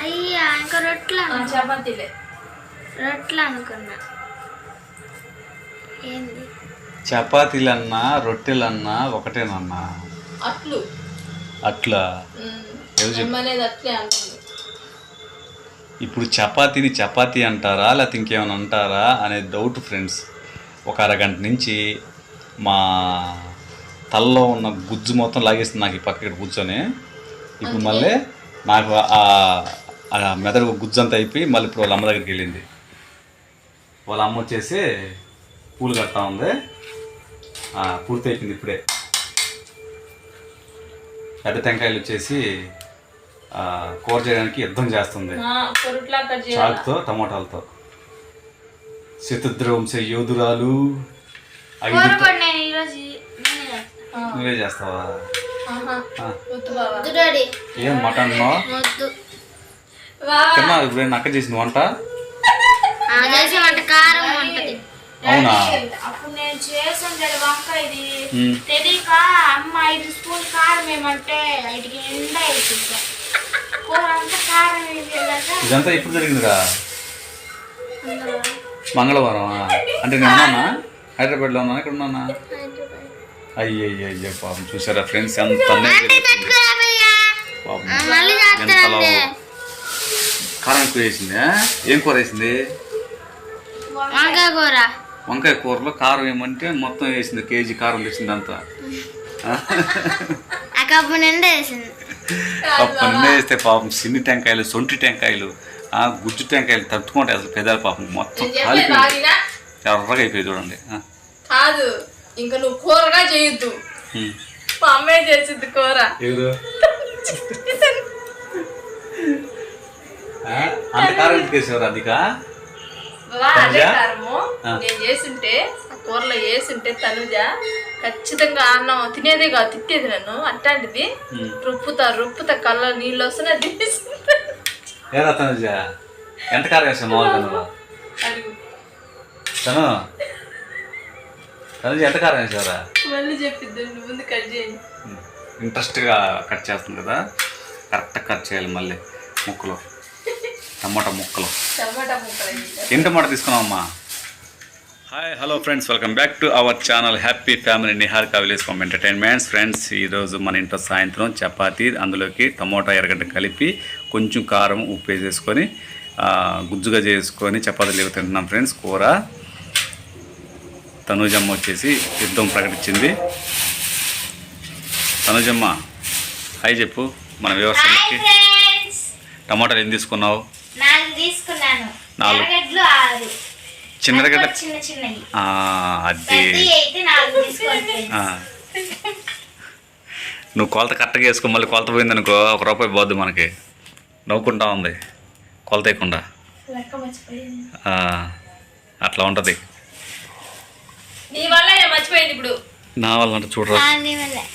అయ్యా ఇంకా అను- చపాతీలే. రొట్లు అనుకున్నా? ఏంది? చపాతీలన్నా రొట్టెలన్నా ఒకటేనన్నా? అట్లు. అట్లా. ఎవరు అంటుంది. ఇప్పుడు చపాతీని చపాతీ అంటారా లేకపోతే ఇంకేమైనా అంటారా అనే డౌట్ ఫ్రెండ్స్ ఒక అరగంట నుంచి మా తలలో ఉన్న గుజ్జు మొత్తం లాగేస్తుంది నాకు ఈ పక్క ఇక్కడ కూర్చొని. ఇప్పుడు మళ్ళీ నాకు ఆ మెదడు గుజ్జు అంతా అయిపోయి మళ్ళీ ఇప్పుడు వాళ్ళ అమ్మ దగ్గరికి వెళ్ళింది. వాళ్ళ అమ్మ వచ్చేసి పూలు కడతా ఉంది. పూర్తి అయిపోయింది ఇప్పుడే. పెద్ద టెంకాయలు వచ్చేసి కూర చేయడానికి యుద్ధం చేస్తుంది. చాకుతో టమోటాలతో. శతద్రవంశ యోధురాలు. ఐదు. నువ్వే చేస్తావా? ఏం మటన్ తిన్నా ఇప్పుడు నేను అక్క చేసిన వంట? ఆ చేసే వంట కారం ఉంటది అవునా? అప్పుడు నేను చేసాను. తెలియక అమ్మ ఐదు స్పూన్ కారం ఏమంటే ఐదుకి నిండా వేసేసా కూర అంతా కారం వేసేదాకా ఇదంతా ఎప్పుడు జరిగిందిరా? మంగళవారం. అంటే నేను ఉన్నానా? హైదరాబాద్లో ఉన్నానా? ఇక్కడ ఉన్నానా? అయ్యో అయ్యో పాపం చూసారా ఫ్రెండ్స్? ఎంత ఎంతలో కారం ఎక్కువ వేసింది? ఏం కూర వేసింది? వంకాయ కూర. వంకాయ కూరలో కారం ఏమంటే మొత్తం వేసింది కేజీ కారం తెచ్చింది అంతా. కప్పు నిండా వేస్తే పాపం సిన్ని టెంకాయలు సొంటి టెంకాయలు ఆ గుజ్జు టెంకాయలు తట్టుకుంటే అసలు పెదాలు పాపం మొత్తం కాలిపోయింది. ఎర్రగా అయిపోయి చూడండి. కాదు. ఇంకా నువ్వు కూరగా చేయొద్దు. మా అమ్మే చేసిద్ది కూర? అంత అదిక అదే? కారము. నేను చేస్తుంటే ఆ కూరలో వేస్తుంటే తనుజ ఖచ్చితంగా అన్నం తినేదే కాదు తిట్టేది నన్ను అట్లాంటిది. రుప్పుతా రుప్పుతా కళ్ళ నీళ్ళు వస్తున్నా ఏరా తనుజ? ఎంత కారం వేసావు తను? తనుజ ఎంత కారం వేసావరా? మళ్ళీ చెప్పిద్దు నువ్వు ముందు కట్ చేయండి ఇంట్రెస్ట్గా కట్ చేస్తుంది కదా? కరెక్ట్గా కట్ చేయాలి మళ్ళీ ముక్కలు. టమాటా ముక్కలు. టమాటా ముక్కలు. ఏం టమాటా తీసుకున్నావమ్మా? Hi hello friends welcome back to our channel happy family Niharika village farm entertainments friends ఈరోజు మన ఇంట్లో సాయంత్రం చపాతీ అందులోకి టమోటా ఎర్రగడ్డ కలిపి కొంచెం కారం ఉప్పు వేసేసుకొని ఆ, గుజ్జుగా చేసుకొని చపాతీలు తింటున్నాం ఫ్రెండ్స్ కూర. తనూజమ్మ వచ్చేసి యుద్ధం ప్రకటించింది. తనుజమ్మ హాయ్ చెప్పు మన వ్యవసాయానికి ఫ్రెండ్స్ టమాటాలు ఏం తీసుకున్నావు? నాలుగు తీసుకున్నాను. నాలుగు. ఎర్రగడ్డలు ఆరు. చిన్న గడ్డ అవి చిన్న చిన్నవి. ఆ, అది. నువ్వు కొలత కరెక్ట్గా వేసుకో మళ్ళీ కొలత పోయిందనుకో ఒక రూపాయి పోద్ది మనకి. నవ్వుకుంటా ఉంది. కొలత వేయకుండా. అట్లా ఉంటుంది. నీ వల్ల నేను మర్చిపోయింది ఇప్పుడు. నా వల్ల అంటే చూడరా.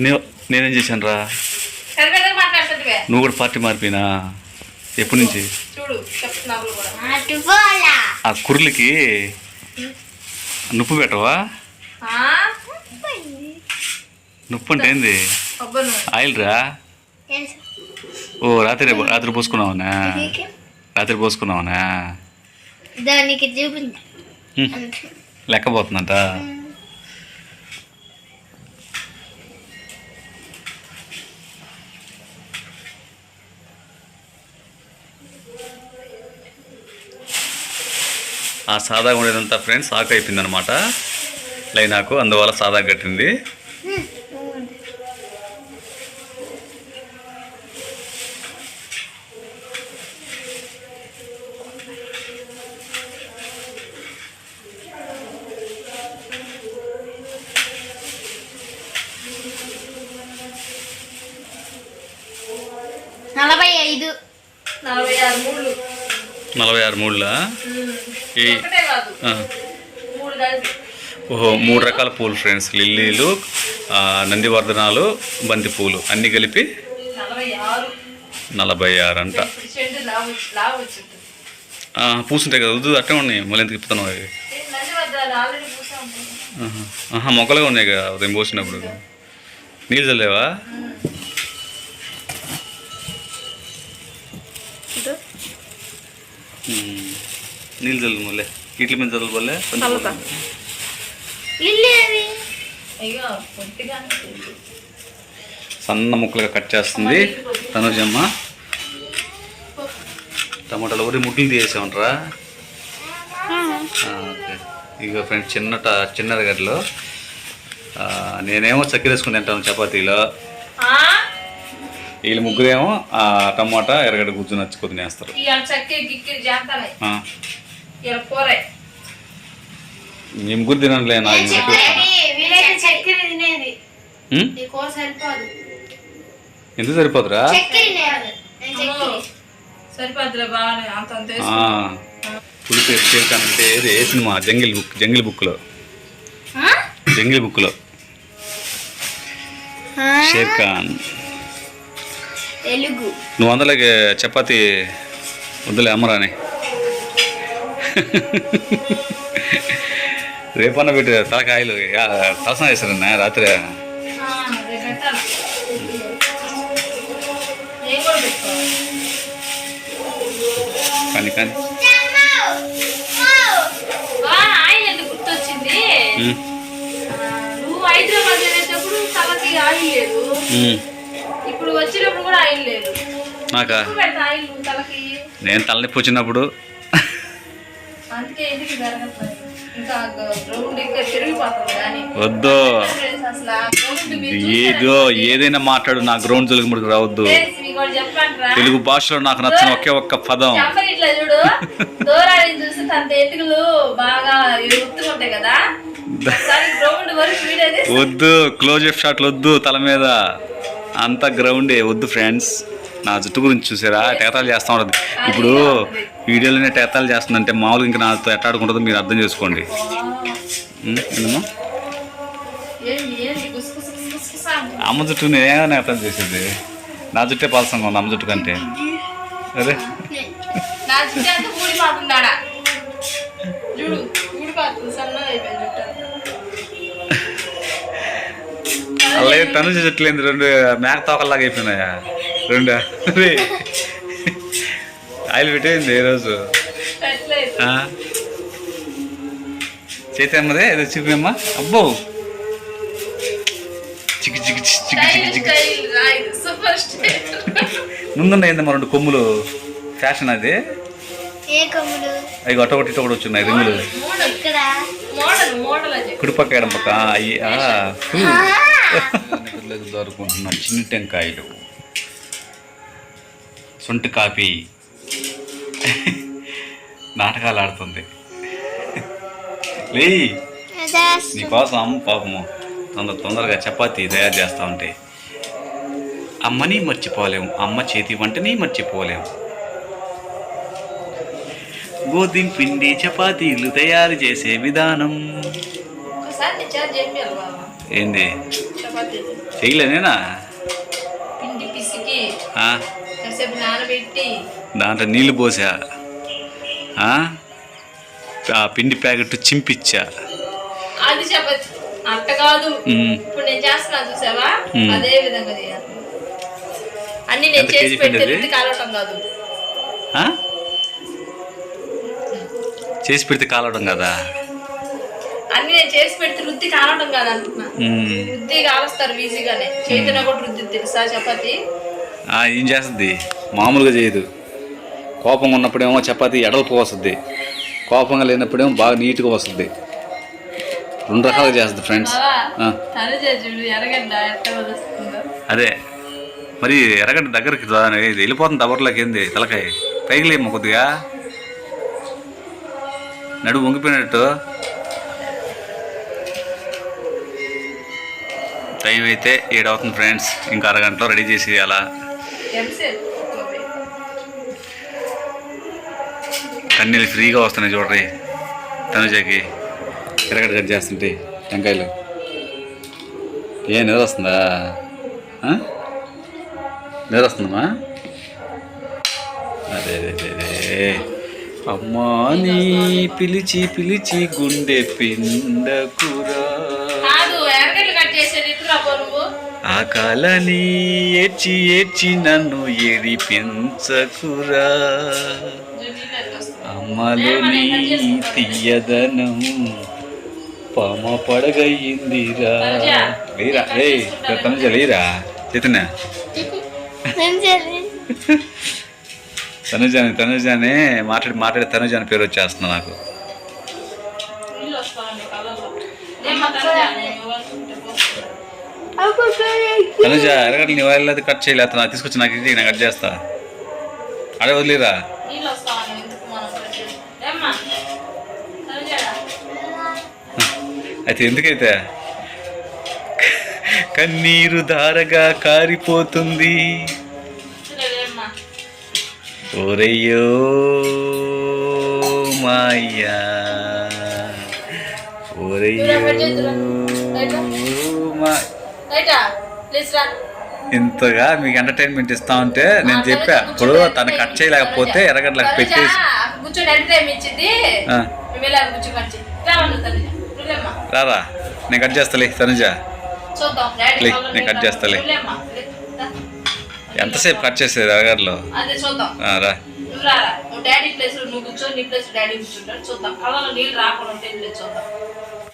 నే నేనేం చేశాను రా నువ్వు కూడా పార్టీ మారిపోయినా? ఎప్పటి నుంచి? ఆ కుర్లకి నొప్పి పెట్టవా? ఆ? నొప్పి అంటే ఏంది? ఆయిల్ రా ఓ రాత్రి రాత్రి పోసుకున్నావనా? రాత్రి పోసుకున్నావనా? దానికి. లెక్కపోతుందంట ఆ సాదా ఉండేదంతా ఫ్రెండ్స్ ఆకు అయిపోయింది అనమాట లైనాకు అందువల్ల సాదా కట్టింది నలభై ఐదు నలభై ఆరు మూడులా ఓహో మూడు రకాల పూలు ఫ్రెండ్స్. లిల్లీలు నందివర్ధనాలు బంతి పూలు అన్నీ కలిపి నలభై ఆరు అంట. పూసుంటాయి కదా. వద్దు అట్టే ఉన్నాయి. మళ్ళీ ఎందుకు తిప్పుతున్నావు అవి? మొక్కలుగా ఉన్నాయి కదా. ఉదయం పోసినప్పుడు. నీళ్ళు చల్లేవా? నీళ్ళు చల్లు మళ్ళీ ఇట్ల మీద చదువు వల్లే సన్న ముక్కలుగా కట్ చేస్తుంది. తనుజమ్మ టమాటాలు ఊరి ముడ్లు తీసేసామంటారా ఓకే ఇక ఫ్రెండ్స్ చిన్న ట- చిన్న గడ్డలో ఆ, నేనేమో చక్కెర వేసుకుని తింటాను చపాతీలో వీళ్ళు ముగ్గురేమో ఆ టమాటా ఎర్రగడ్డ గుజ్జు ముగ్గురు ఇది తినేది. ఉమ్? ఈ కూర సరిపోదు. ఎందుకు సరిపోతురా చక్కెర తినేది నేను చక్కెర సరిపోద్దులే బాగానే అంత అంత ఆ, పులుపు ఎక్కేసానంటే ఏది ఏ సినిమా జంగిల్ బుక్ జంగిల్ బుక్లో ఆ? జంగిల్ బుక్లో షేర్ ఖాన్ తెలుగు. నువ్వు వందలకి చపాతి వద్దులే అమ్మరాని రేపన్న పెట్టి తలకాయలు తలసన చేశారన్న రాత్రి. కానీ కానీ. నువ్వు హైదరాబాద్ తలకి ఆయిల్ లేదు. వచ్చినప్పుడు కూడా ఆయిల్ లేదు నాకా? నేను తలనొప్పి వచ్చినప్పుడు వద్దు. ఏదో ఏదైనా మాట్లాడు నా గ్రౌండ్ జోలికి ముడికి రావద్దు. తెలుగు భాషలో నాకు నచ్చిన ఒకే ఒక్క పదం. వద్దు క్లోజ్ అప్ షాట్లు వద్దు తల మీద. అంత గ్రౌండే వద్దు ఫ్రెండ్స్ నా జుట్టు గురించి చూసారా? టేతాలు చేస్తూ ఉంటుంది. ఇప్పుడు వీడియోలోనే టేతాలు చేస్తుందంటే మామూలుగా ఇంకా నాతో ఎట్టాడుకుంటుందో మీరు అర్థం చేసుకోండి. అమ్మ జుట్టు నేనే అర్థం చేసేది. నా జుట్టే పాల్సంగా ఉంది అమ్మ జుట్టు కంటే. అరే. చూడు అలాగే తను జుట్టులేంది రెండు మేక తోకల్లాగా అయిపోయినాయా? రెండు. ఆయిల్ పెట్టేయింది ఏ రోజు పెట్టలేదు ఆ? చేతి అమ్మదే ఏదో చూపిమ్మా? అబ్బో. చిక్కి చిక్కి చిక్కి చిక్కి చిక్కి స్టైల్ రాయ్. సూపర్ స్టైల్ ముందున్న ఏందమ్మా రెండు కొమ్ములు? ఫ్యాషన్ అది? అవి ఒకటి ఒకటి ఒకటి వచ్చినాయి రింగులు. కుడిపక్క ఎడం పక్క అయ్యి దొరుకుంటున్నా చిన్న టెంకాయలు. సొంటి కాపీ. నాటకాలు ఆడుతుంది. లే నీకోసం పాపము తొందర తొందరగా చపాతీ తయారు చేస్తా ఉంటే అమ్మని మర్చిపోలేము అమ్మ చేతి వంటని మర్చిపోలేము. గోధుమ పిండి చపాతీలు తయారు చేసే విధానం. నేను? బాబా ఏంది నానబెట్టి దాంట్లో నీళ్ళు పోసా. ఆ? పిండి ప్యాకెట్ చింపిచ్చా. అది చపాతీ. అట్ట కాదు. ఉమ్. ఇప్పుడు నేను చేస్తున్నాను చూసావా? మ్మ్. అదే విధంగా చేయాలి. అన్ని నేను ఎంత చేసి కేజీ పెడితే పిండి అది? రుద్ది కాలవటం కాదు. ఆ? చేసి పెడితే కాలవడం కదా? అన్ని నేను చేసి పెడితే రుద్ది కాలవటం కాదు ఉమ్. రుద్ది కాలుస్తారు ఈజీగానే. చైతన్య కూడా రుద్ది తెలుసా చపాతి? ఏం చేస్తుంది? మామూలుగా చేయదు. కోపంగా ఉన్నప్పుడేమో చపాతీ ఎడల్పు వస్తుంది కోపంగా లేనప్పుడేమో బాగా నీట్గా వస్తుంది. రెండు రకాలుగా చేస్తుంది ఫ్రెండ్స్ ఎరగడ్డ అదే. మరి ఎరగంట దగ్గరికి ఇది వెళ్ళిపోతుంది దబర్లోకి ఏంది? తలకాయ. పైకి లేమ్మ కొద్దిగా. నడు వంగిపోయినట్టు. టైం అయితే ఏడవుతుంది ఫ్రెండ్స్. ఇంకా అరగంటలో రెడీ చేసి అలా కన్నీళ్ళు ఫ్రీగా వస్తున్నాయి చూడరి. తనుజకి ఎరగడ కట్ చేస్తుంటే టెంకాయలు. ఏ నిద్ర వస్తుందా? నిద్ర వస్తుందమ్మా? అదే అదే అదే, అదే అమ్మా నీ పిలిచి పిలిచి గుండె పిండకురా ఆ కాలని ఏడ్చి ఏడ్చి నన్ను ఏడిపించకురా. అమ్మలోని తీయదనం పామ పడగయిందిరా లేరా రే తనుజ లేరా? చైతన్య. తనుజాని తనుజానే మాట్లాడి మాట్లాడి తనుజాని పేరు వచ్చేస్తుంది నాకు. తనుజ ఎరగట్లు నీ కట్ చేయలేదు నాకు తీసుకొచ్చి నాకు ఇది నేను కట్ చేస్తా. అడే వదిలేరా? అయితే ఎందుకైతే? కన్నీరు ధారగా కారిపోతుంది. ఓరయ్యో మాయ్యా. ఓరయ్యో మా. ఇంతగా మీకు ఎంటర్టైన్మెంట్ ఇస్తా ఉంటే నేను చెప్పా ఇప్పుడు తను కట్ చేయలేకపోతే తనుజ, పెట్టేసి రారా నేను కట్ చేస్తాలే తనుజ. నేను కట్ చేస్తాలే. ఎంతసేపు కట్ చేసేది ఆ, రా. డాడీ ప్లేస్ నువ్వు కూర్చో నీ ప్లేస్ డాడీ కూర్చుంటాడు. చూద్దాం. కళ్ళలో నీళ్ళు రాకుండా ఉంటే చూద్దాం.